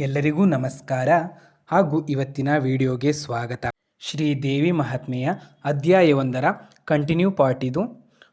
ಎಲ್ಲರಿಗೂ ನಮಸ್ಕಾರ ಹಾಗೂ ಇವತ್ತಿನ ವಿಡಿಯೋಗೆ ಸ್ವಾಗತ. ಶ್ರೀ ದೇವಿ ಮಹಾತ್ಮೆಯ ಅಧ್ಯಾಯವೊಂದರ ಕಂಟಿನ್ಯೂ ಪಾರ್ಟ್ ಇದು.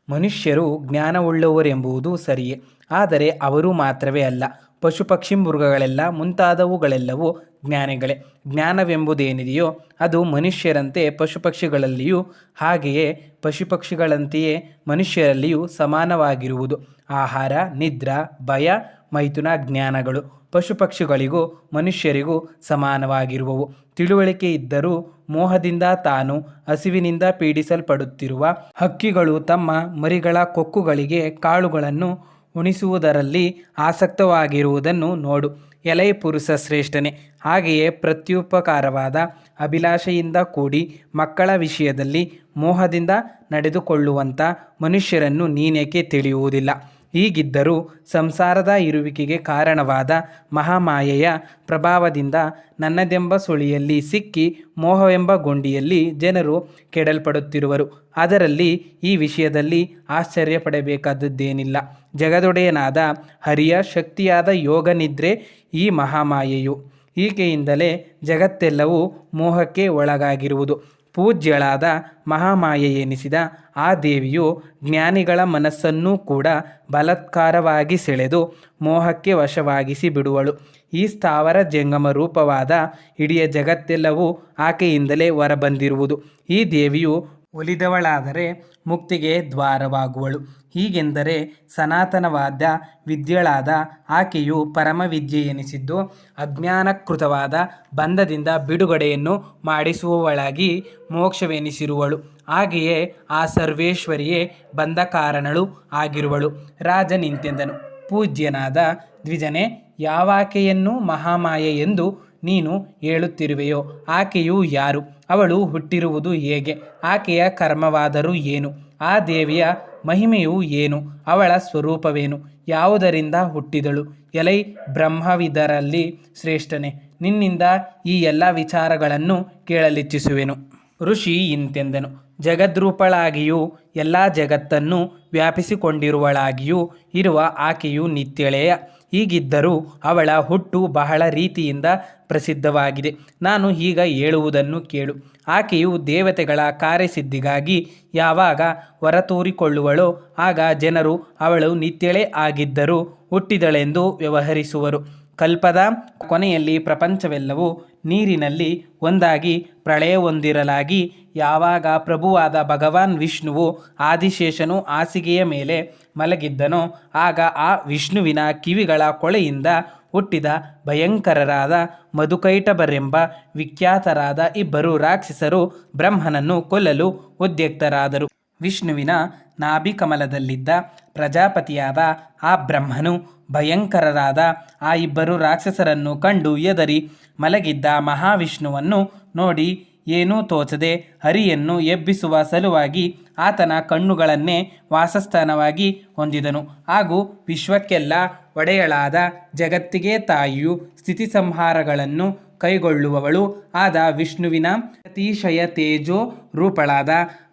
ಮನುಷ್ಯರು ಜ್ಞಾನವುಳ್ಳವರೆಂಬುದು ಸರಿಯೇ, ಆದರೆ ಅವರು ಮಾತ್ರವೇ ಅಲ್ಲ ಪಶು ಪಕ್ಷಿ ಮೃಗಗಳೆಲ್ಲ ಮುಂತಾದವುಗಳೆಲ್ಲವೂ ಜ್ಞಾನಿಗಳೇ. ಜ್ಞಾನವೆಂಬುದೇನಿದೆಯೋ ಅದು ಮನುಷ್ಯರಂತೆ ಪಶು ಪಕ್ಷಿಗಳಲ್ಲಿಯೂ ಹಾಗೆಯೇ ಪಶು ಪಕ್ಷಿಗಳಂತೆಯೇ ಮನುಷ್ಯರಲ್ಲಿಯೂ ಸಮಾನವಾಗಿರುವುದು. ಆಹಾರ, ನಿದ್ರಾ, ಭಯ ಮೈಥುನ ಜ್ಞಾನಗಳು. ಪಶು ಪಕ್ಷಿಗಳಿಗೂ ಮನುಷ್ಯರಿಗೂ ಸಮಾನವಾಗಿರುವವು. ತಿಳುವಳಿಕೆ ಇದ್ದರೂ ಮೋಹದಿಂದ ತಾನು ಹಸಿವಿನಿಂದ ಪೀಡಿಸಲ್ಪಡುತ್ತಿರುವ ಹಕ್ಕಿಗಳು ತಮ್ಮ ಮರಿಗಳ ಕೊಕ್ಕುಗಳಿಗೆ ಕಾಳುಗಳನ್ನು ಉಣಿಸುವುದರಲ್ಲಿ ಆಸಕ್ತವಾಗಿರುವುದನ್ನು ನೋಡು. ಎಲೈ ಪುರುಷ ಶ್ರೇಷ್ಠನೆ. ಹಾಗೆಯೇ ಪ್ರತ್ಯುಪಕಾರವಾದ ಅಭಿಲಾಷೆಯಿಂದ ಕೂಡಿ ಮಕ್ಕಳ ವಿಷಯದಲ್ಲಿ ಮೋಹದಿಂದ ನಡೆದುಕೊಳ್ಳುವಂಥ ಮನುಷ್ಯರನ್ನು ನೀನೇಕೆ ತಿಳಿಯುವುದಿಲ್ಲ? ಹೀಗಿದ್ದರೂ ಸಂಸಾರದ ಇರುವಿಕೆಗೆ ಕಾರಣವಾದ ಮಹಾಮಾಯೆಯ ಪ್ರಭಾವದಿಂದ ನನ್ನದೆಂಬ ಸುಳಿಯಲ್ಲಿ ಸಿಕ್ಕಿ ಮೋಹವೆಂಬ ಗೊಂಡಿಯಲ್ಲಿ ಜನರು ಕೆಡಲ್ಪಡುತ್ತಿರುವರು. ಅದರಲ್ಲಿ ಈ ವಿಷಯದಲ್ಲಿ ಆಶ್ಚರ್ಯ ಪಡಬೇಕಾದದ್ದೇನಿಲ್ಲ ಜಗದೊಡೆಯನಾದ ಹರಿಯ ಶಕ್ತಿಯಾದ ಯೋಗ ನಿದ್ರೆ ಈ ಮಹಾಮಾಯೆಯು. ಈಕೆಯಿಂದಲೇ ಜಗತ್ತೆಲ್ಲವೂ ಮೋಹಕ್ಕೆ ಒಳಗಾಗಿರುವುದು. ಪೂಜ್ಯಳಾದ ಮಹಾಮಾಯೆ ಎನಿಸಿದ ಆ ದೇವಿಯು ಜ್ಞಾನಿಗಳ ಮನಸ್ಸನ್ನೂ ಕೂಡ ಬಲತ್ಕಾರವಾಗಿ ಸೆಳೆದು ಮೋಹಕ್ಕೆ ವಶವಾಗಿಸಿ ಬಿಡುವಳು. ಈ ಸ್ಥಾವರ ಜಂಗಮ ರೂಪವಾದ ಇಡೀ ಜಗತ್ತೆಲ್ಲವೂ ಆಕೆಯಿಂದಲೇ ಹೊರಬಂದಿರುವುದು. ಈ ದೇವಿಯು ಒಲಿದವಳಾದರೆ ಮುಕ್ತಿಗೆ ದ್ವಾರವಾಗುವಳು. ಹೀಗೆಂದರೆ ಸನಾತನವಾದ ವಿದ್ಯಳಾದ ಆಕೆಯು ಪರಮವಿದ್ಯೆ ಎನಿಸಿದ್ದು, ಅಜ್ಞಾನಕೃತವಾದ ಬಂಧದಿಂದ ಬಿಡುಗಡೆಯನ್ನು ಮಾಡಿಸುವವಳಾಗಿ ಮೋಕ್ಷವೆನಿಸಿರುವಳು. ಹಾಗೆಯೇ ಆ ಸರ್ವೇಶ್ವರಿಯೇ ಬಂಧ ಕಾರಣಳು ಆಗಿರುವಳು. ರಾಜ ನಿಂತೆಂದನು. ಪೂಜ್ಯನಾದ ದ್ವಿಜನೆ, ಯಾವಾಕೆಯನ್ನು ಮಹಾಮಾಯೆ ಎಂದು ನೀನು ಹೇಳುತ್ತಿರುವೆಯೋ, ಆಕೆಯು ಯಾರು? ಅವಳು ಹುಟ್ಟಿರುವುದು ಹೇಗೆ? ಆಕೆಯ ಕರ್ಮವಾದರೂ ಏನು? ಆ ದೇವಿಯ ಮಹಿಮೆಯು ಏನು? ಅವಳ ಸ್ವರೂಪವೇನು? ಯಾವುದರಿಂದ ಹುಟ್ಟಿದಳು? ಎಲೈ ಬ್ರಹ್ಮವಿದರಲ್ಲಿ ಶ್ರೇಷ್ಠನೆ. ನಿನ್ನಿಂದ ಈ ಎಲ್ಲ ವಿಚಾರಗಳನ್ನು ಕೇಳಲಿಚ್ಛಿಸುವೆನು. ಋಷಿ ಇಂತೆಂದನು. ಜಗದ್ರೂಪಳಾಗಿಯೂ ಎಲ್ಲ ಜಗತ್ತನ್ನು ವ್ಯಾಪಿಸಿಕೊಂಡಿರುವಳಾಗಿಯೂ ಇರುವ ಆಕೆಯು ನಿತ್ಯಳೆಯ. ಹೀಗಿದ್ದರೂ ಅವಳ ಹುಟ್ಟು ಬಹಳ ರೀತಿಯಿಂದ ಪ್ರಸಿದ್ಧವಾಗಿದೆ. ನಾನು ಈಗ ಹೇಳುವುದನ್ನು ಕೇಳು. ಆಕೆಯು ದೇವತೆಗಳ ಕಾರ್ಯಸಿದ್ಧಿಗಾಗಿ ಯಾವಾಗ ಹೊರತೂರಿಕೊಳ್ಳುವಳೋ ಆಗ ಜನರು ಅವಳು ನಿತ್ಯಳೇ ಆಗಿದ್ದರೂ ಹುಟ್ಟಿದಳೆಂದು ವ್ಯವಹರಿಸುವರು. ಕಲ್ಪದ ಕೊನೆಯಲ್ಲಿ ಪ್ರಪಂಚವೆಲ್ಲವೂ ನೀರಿನಲ್ಲಿ ಒಂದಾಗಿ ಪ್ರಳಯವೊಂದಿರಲಾಗಿ, ಯಾವಾಗ ಪ್ರಭುವಾದ ಭಗವಾನ್ ವಿಷ್ಣುವು ಆದಿಶೇಷನು ಹಾಸಿಗೆಯ ಮೇಲೆ ಮಲಗಿದ್ದನೋ, ಆಗ ಆ ವಿಷ್ಣುವಿನ ಕಿವಿಗಳ ಕೊಳೆಯಿಂದ ಹುಟ್ಟಿದ ಭಯಂಕರರಾದ ಮಧುಕೈಟಬರೆಂಬ ವಿಖ್ಯಾತರಾದ ಇಬ್ಬರು ರಾಕ್ಷಸರು ಬ್ರಹ್ಮನನ್ನು ಕೊಲ್ಲಲು ಉದ್ಯಕ್ತರಾದರು. ವಿಷ್ಣುವಿನ ನಾಭಿಕಮಲದಲ್ಲಿದ್ದ ಪ್ರಜಾಪತಿಯಾದ ಆ ಬ್ರಹ್ಮನು ಭಯಂಕರರಾದ ಆ ಇಬ್ಬರು ರಾಕ್ಷಸರನ್ನು ಕಂಡು ಎದರಿ ಮಲಗಿದ್ದ ಮಹಾವಿಷ್ಣುವನ್ನು ನೋಡಿ ಏನೂ ತೋಚದೆ ಹರಿಯನ್ನು ಎಬ್ಬಿಸುವ ಸಲುವಾಗಿ ಆತನ ಕಣ್ಣುಗಳನ್ನೇ ವಾಸಸ್ಥಾನವಾಗಿ ಹೊಂದಿದನು. ಹಾಗೂ ವಿಶ್ವಕ್ಕೆಲ್ಲ ಒಡೆಯಳಾದ ಜಗತ್ತಿಗೆ ತಾಯಿಯು ಸ್ಥಿತಿ ಸಂಹಾರಗಳನ್ನು ಕೈಗೊಳ್ಳುವವಳು ಆದ ವಿಷ್ಣುವಿನ ಅತಿಶಯ ತೇಜೋ ರೂಪಳಾದ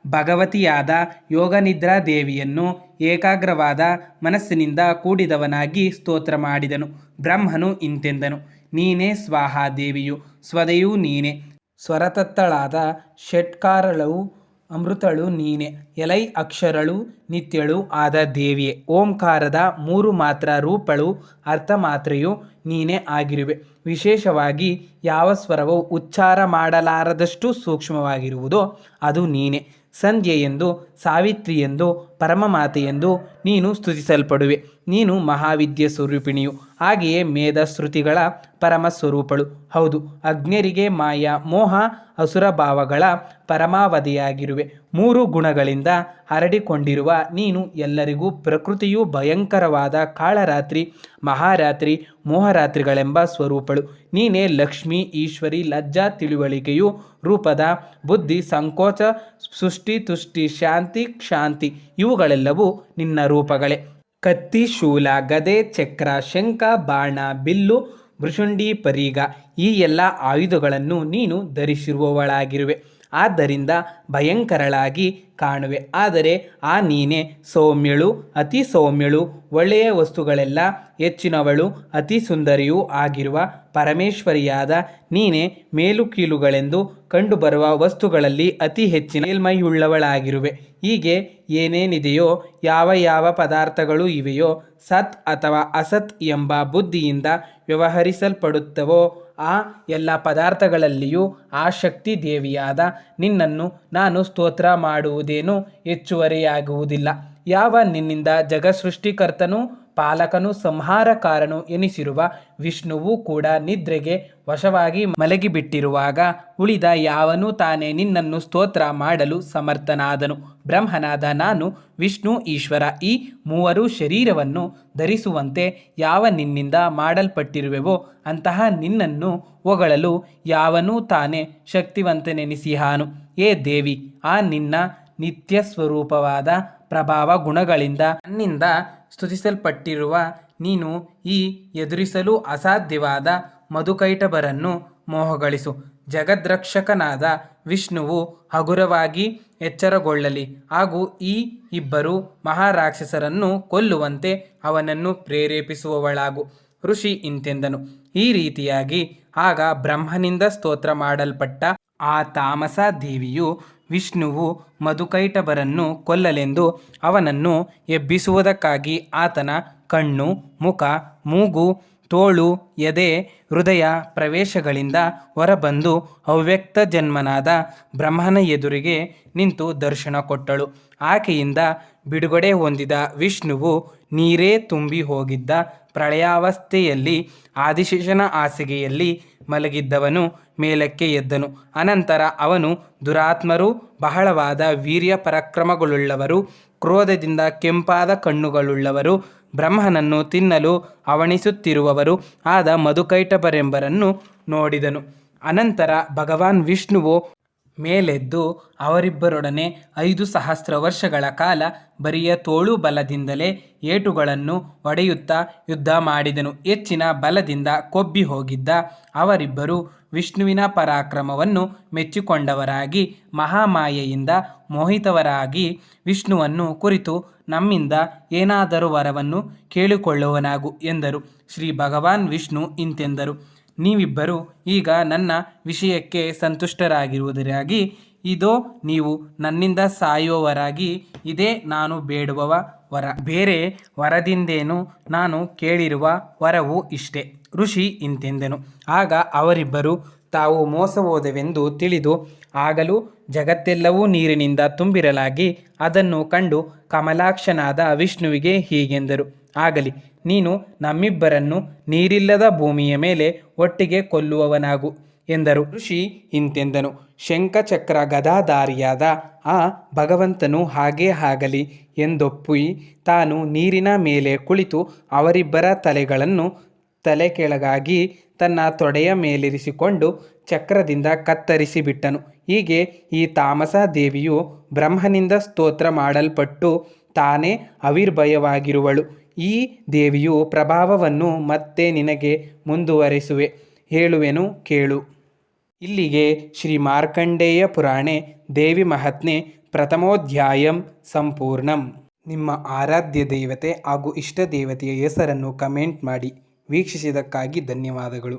ಭಗವತಿಯಾದ ಯೋಗನಿದ್ರಾ ದೇವಿಯನ್ನು ಏಕಾಗ್ರವಾದ ಮನಸ್ಸಿನಿಂದ ಕೂಡಿದವನಾಗಿ ಸ್ತೋತ್ರ ಮಾಡಿದನು. ಬ್ರಹ್ಮನು ಇಂತೆಂದನು, ನೀನೇ ಸ್ವಾಹ ದೇವಿಯು, ಸ್ವದೆಯೂ ನೀನೆ, ಸ್ವರತತ್ತಳಾದ ಷಟ್ಕಾರಳು ಅಮೃತಳು ನೀನೆ, ಎಲೈ ಅಕ್ಷರಳು ನಿತ್ಯಳು ಆದ ದೇವಿಯೇ, ಓಂಕಾರದ ಮೂರು ಮಾತ್ರ ರೂಪಳು ಅರ್ಥ ಮಾತ್ರೆಯು ನೀನೇ ಆಗಿರುವೆ. ವಿಶೇಷವಾಗಿ ಯಾವ ಸ್ವರವು ಉಚ್ಚಾರ ಮಾಡಲಾರದಷ್ಟು ಸೂಕ್ಷ್ಮವಾಗಿರುವುದೋ ಅದು ನೀನೆ. ಸಂಧ್ಯೆ ಎಂದು ಸಾವಿತ್ರಿ ಎಂದು ಪರಮಮಾತೆಯೆಂದು ನೀನು ಸ್ತುತಿಸಲ್ಪಡುವೆ. ನೀನು ಮಹಾವಿದ್ಯೆ ಸ್ವರೂಪಿಣಿಯು. ಹಾಗೆಯೇ ಮೇಧ ಶ್ರುತಿಗಳ ಪರಮ ಸ್ವರೂಪಳು. ಹೌದು ಅಜ್ಞರಿಗೆ ಮಾಯ, ಮೋಹ, ಅಸುರ ಭಾವಗಳ ಪರಮಾವಧಿಯಾಗಿರುವೆ. ಮೂರು ಗುಣಗಳಿಂದ ಹರಡಿಕೊಂಡಿರುವ ನೀನು ಎಲ್ಲರಿಗೂ ಪ್ರಕೃತಿಯು ಭಯಂಕರವಾದ ಕಾಳರಾತ್ರಿ, ಮಹಾರಾತ್ರಿ, ಮೋಹರಾತ್ರಿಗಳೆಂಬ ಸ್ವರೂಪಳು. ನೀನೇ ಲಕ್ಷ್ಮಿ, ಈಶ್ವರಿ, ಲಜ್ಜಾ, ತಿಳುವಳಿಕೆಯು ರೂಪದ ಬುದ್ಧಿ, ಸಂಕೋಚ, ಸೃಷ್ಟಿ, ತುಷ್ಟಿ, ಶಾಂತಿ, ಕ್ಷಾಂತಿ. ಇವುಗಳೆಲ್ಲವೂ ನಿನ್ನ ರೂಪಗಳೇ. ಕತ್ತಿ, ಶೂಲ, ಗದೆ, ಚಕ್ರ, ಶಂಖ, ಬಾಣ, ಬಿಲ್ಲು ಭೃಷುಂಡಿ ಪರೀಗ ಈ ಎಲ್ಲ ಆಯುಧಗಳನ್ನು ನೀನು ಧರಿಸಿರುವವಳಾಗಿರುವೆ. ಆದ್ದರಿಂದ ಭಯಂಕರಳಾಗಿ ಕಾಣುವೆ. ಆದರೆ ಆ ನೀನೆ ಸೌಮ್ಯಳು, ಅತಿ ಸೌಮ್ಯಳು, ಒಳ್ಳೆಯ ವಸ್ತುಗಳೆಲ್ಲ ಹೆಚ್ಚಿನವಳು, ಅತಿ ಸುಂದರಿಯೂ ಆಗಿರುವ ಪರಮೇಶ್ವರಿಯಾದ ನೀನೆ ಮೇಲು ಕೀಲುಗಳೆಂದು ಕಂಡುಬರುವ ವಸ್ತುಗಳಲ್ಲಿ ಅತಿ ಹೆಚ್ಚಿನ ಮೇಲ್ಮೈಯುಳ್ಳವಳಾಗಿರುವೆ. ಹೀಗೆ ಏನೇನಿದೆಯೋ, ಯಾವ ಯಾವ ಪದಾರ್ಥಗಳು ಇವೆಯೋ, ಸತ್ ಅಥವಾ ಅಸತ್ ಎಂಬ ಬುದ್ಧಿಯಿಂದ ವ್ಯವಹರಿಸಲ್ಪಡುತ್ತವೋ ಆ ಎಲ್ಲ ಪದಾರ್ಥಗಳಲ್ಲಿಯೂ ಆ ಶಕ್ತಿ ದೇವಿಯಾದ ನಿನ್ನನ್ನು ನಾನು ಸ್ತೋತ್ರ ಮಾಡುವುದೇನೂ ಹೆಚ್ಚುವರಿಯಾಗುವುದಿಲ್ಲ. ಯಾವ ನಿನ್ನಿಂದ ಜಗಸೃಷ್ಟಿಕರ್ತನೂ ಪಾಲಕನು ಸಂಹಾರಕಾರನು ಎನಿಸಿರುವ ವಿಷ್ಣುವು ಕೂಡ ನಿದ್ರೆಗೆ ವಶವಾಗಿ ಮಲಗಿಬಿಟ್ಟಿರುವಾಗ ಉಳಿದ ಯಾವನೂ ತಾನೇ ನಿನ್ನನ್ನು ಸ್ತೋತ್ರ ಮಾಡಲು ಸಮರ್ಥನಾದನು. ಬ್ರಹ್ಮನಾದ ನಾನು, ವಿಷ್ಣು, ಈಶ್ವರ ಈ ಮೂವರು ಶರೀರವನ್ನು ಧರಿಸುವಂತೆ ಯಾವ ನಿನ್ನಿಂದ ಮಾಡಲ್ಪಟ್ಟಿರುವೆವೋ ಅಂತಹ ನಿನ್ನನ್ನು ಹೊಗಳಲು ಯಾವನೂ ತಾನೇ ಶಕ್ತಿವಂತನೆನಿಸಿಹಾನು. ಏ ದೇವಿ, ಆ ನಿನ್ನ ನಿತ್ಯ ಸ್ವರೂಪವಾದ ಪ್ರಭಾವ ಗುಣಗಳಿಂದ ನನ್ನಿಂದ ಸ್ತುತಿಸಲ್ಪಟ್ಟಿರುವ ನೀನು ಈ ಎದುರಿಸಲು ಅಸಾಧ್ಯವಾದ ಮಧುಕೈಟಬರನ್ನು ಮೋಹಗಳಿಸು. ಜಗದ್ರಕ್ಷಕನಾದ ವಿಷ್ಣುವು ಹಗುರವಾಗಿ ಎಚ್ಚರಗೊಳ್ಳಲಿ. ಹಾಗೂ ಈ ಇಬ್ಬರು ಮಹಾರಾಕ್ಷಸರನ್ನು ಕೊಲ್ಲುವಂತೆ ಅವನನ್ನು ಪ್ರೇರೇಪಿಸುವವಳಾಗು. ಋಷಿ ಇಂತೆಂದನು. ಈ ರೀತಿಯಾಗಿ ಆಗ ಬ್ರಹ್ಮನಿಂದ ಸ್ತೋತ್ರ ಮಾಡಲ್ಪಟ್ಟ ಆ ತಾಮಸ ದೇವಿಯು ವಿಷ್ಣುವು ಮಧುಕೈಟಭರನ್ನು ಕೊಲ್ಲಲೆಂದು ಅವನನ್ನು ಎಬ್ಬಿಸುವುದಕ್ಕಾಗಿ ಆತನ ಕಣ್ಣು, ಮುಖ, ಮೂಗು, ತೋಳು, ಎದೆ, ಹೃದಯ ಪ್ರವೇಶಗಳಿಂದ ಹೊರಬಂದು ಅವ್ಯಕ್ತ ಜನ್ಮನಾದ ಬ್ರಹ್ಮನ ಎದುರಿಗೆ ನಿಂತು ದರ್ಶನ ಕೊಟ್ಟಳು. ಆಕೆಯಿಂದ ಬಿಡುಗಡೆ ಹೊಂದಿದ ವಿಷ್ಣುವು ನೀರೇ ತುಂಬಿ ಹೋಗಿದ್ದ ಪ್ರಳಯಾವಸ್ಥೆಯಲ್ಲಿ ಆದಿಶೇಷನ ಹಾಸಿಗೆಯಲ್ಲಿ ಮಲಗಿದ್ದವನು ಮೇಲಕ್ಕೆ ಎದ್ದನು. ಅನಂತರ ಅವನು ದುರಾತ್ಮರು, ಬಹಳವಾದ ವೀರ್ಯ ಪರಾಕ್ರಮಗಳುಳ್ಳವರು, ಕ್ರೋಧದಿಂದ ಕೆಂಪಾದ ಕಣ್ಣುಗಳುಳ್ಳವರು, ಬ್ರಹ್ಮನನ್ನು ತಿನ್ನಲು ಅವಣಿಸುತ್ತಿರುವವರು ಆದ ಮಧುಕೈಟಭರೆಂಬರನ್ನು ನೋಡಿದನು. ಅನಂತರ ಭಗವಾನ್ ವಿಷ್ಣುವು ಮೇಲೆದ್ದು ಅವರಿಬ್ಬರೊಡನೆ ಐದು ಸಹಸ್ರ ವರ್ಷಗಳ ಕಾಲ ಬರಿಯ ತೋಳು ಬಲದಿಂದಲೇ ಏಟುಗಳನ್ನು ಒಡೆಯುತ್ತಾ ಯುದ್ಧ ಮಾಡಿದನು. ಹೆಚ್ಚಿನ ಬಲದಿಂದ ಕೊಬ್ಬಿ ಹೋಗಿದ್ದ ಅವರಿಬ್ಬರು ವಿಷ್ಣುವಿನ ಪರಾಕ್ರಮವನ್ನು ಮೆಚ್ಚಿಕೊಂಡವರಾಗಿ ಮಹಾಮಾಯೆಯಿಂದ ಮೋಹಿತವರಾಗಿ ವಿಷ್ಣುವನ್ನು ಕುರಿತು ನಮ್ಮಿಂದ ಏನಾದರೂ ವರವನ್ನು ಕೇಳಿಕೊಳ್ಳುವನಾಗು ಎಂದರು. ಶ್ರೀ ಭಗವಾನ್ ವಿಷ್ಣು ಇಂತೆಂದರು. ನೀವಿಬ್ಬರು ಈಗ ನನ್ನ ವಿಷಯಕ್ಕೆ ಸಂತುಷ್ಟರಾಗಿರುವುದರಾಗಿ, ಇದು ನೀವು ನನ್ನಿಂದ ಸಾಯುವವರಾಗಿ, ಇದೇ ನಾನು ಬೇಡುವ ವರ. ಬೇರೆ ವರದಿಂದೇನು ನಾನು ಕೇಳಿರುವ ವರವು ಇಷ್ಟೇ. ಋಷಿ ಇಂತೆಂದನು. ಆಗ ಅವರಿಬ್ಬರು ತಾವು ಮೋಸ ಹೋದವೆಂದು ತಿಳಿದು ಆಗಲೂ ಜಗತ್ತೆಲ್ಲವೂ ನೀರಿನಿಂದ ತುಂಬಿರಲಾಗಿ, ಅದನ್ನು ಕಂಡು ಕಮಲಾಕ್ಷನಾದ ವಿಷ್ಣುವಿಗೆ ಹೀಗೆಂದರು. ಆಗಲಿ ನೀನು ನಮ್ಮಿಬ್ಬರನ್ನು ನೀರಿಲ್ಲದ ಭೂಮಿಯ ಮೇಲೆ ಒಟ್ಟಿಗೆ ಕೊಲ್ಲುವವನಾಗು ಎಂದರು. ಋಷಿ ಇಂತೆಂದನು, ಶಂಖಚಕ್ರ ಗದಾಧಾರಿಯಾದ ಆ ಭಗವಂತನು ಹಾಗೇ ಆಗಲಿ ಎಂದೊಪ್ಪಿ ತಾನು ನೀರಿನ ಮೇಲೆ ಕುಳಿತು ಅವರಿಬ್ಬರ ತಲೆಗಳನ್ನು ತಲೆ ಕೆಳಗಾಗಿ ತನ್ನ ತೊಡೆಯ ಮೇಲಿರಿಸಿಕೊಂಡು ಚಕ್ರದಿಂದ ಕತ್ತರಿಸಿಬಿಟ್ಟನು. ಹೀಗೆ ಈ ತಾಮಸ ದೇವಿಯು ಬ್ರಹ್ಮನಿಂದ ಸ್ತೋತ್ರ ಮಾಡಲ್ಪಟ್ಟು ತಾನೇ ಅವಿರ್ಭಯವಾಗಿರುವಳು. ಈ ದೇವಿಯು ಪ್ರಭಾವವನ್ನು ಮತ್ತೆ ನಿನಗೆ ಮುಂದುವರೆಸುವೆ. ಹೇಳುವೆನು, ಕೇಳು. ಇಲ್ಲಿಗೆ ಶ್ರೀ ಮಾರ್ಕಂಡೇಯ ಪುರಾಣೆ ದೇವಿ ಮಹಾತ್ಮೆ ಪ್ರಥಮೋಧ್ಯಾಯಂ ಸಂಪೂರ್ಣಂ. ನಿಮ್ಮ ಆರಾಧ್ಯ ದೇವತೆ ಹಾಗೂ ಇಷ್ಟ ದೇವತೆಯ ಹೆಸರನ್ನು ಕಮೆಂಟ್ ಮಾಡಿ. ವೀಕ್ಷಿಸಿದ್ದಕ್ಕಾಗಿ ಧನ್ಯವಾದಗಳು.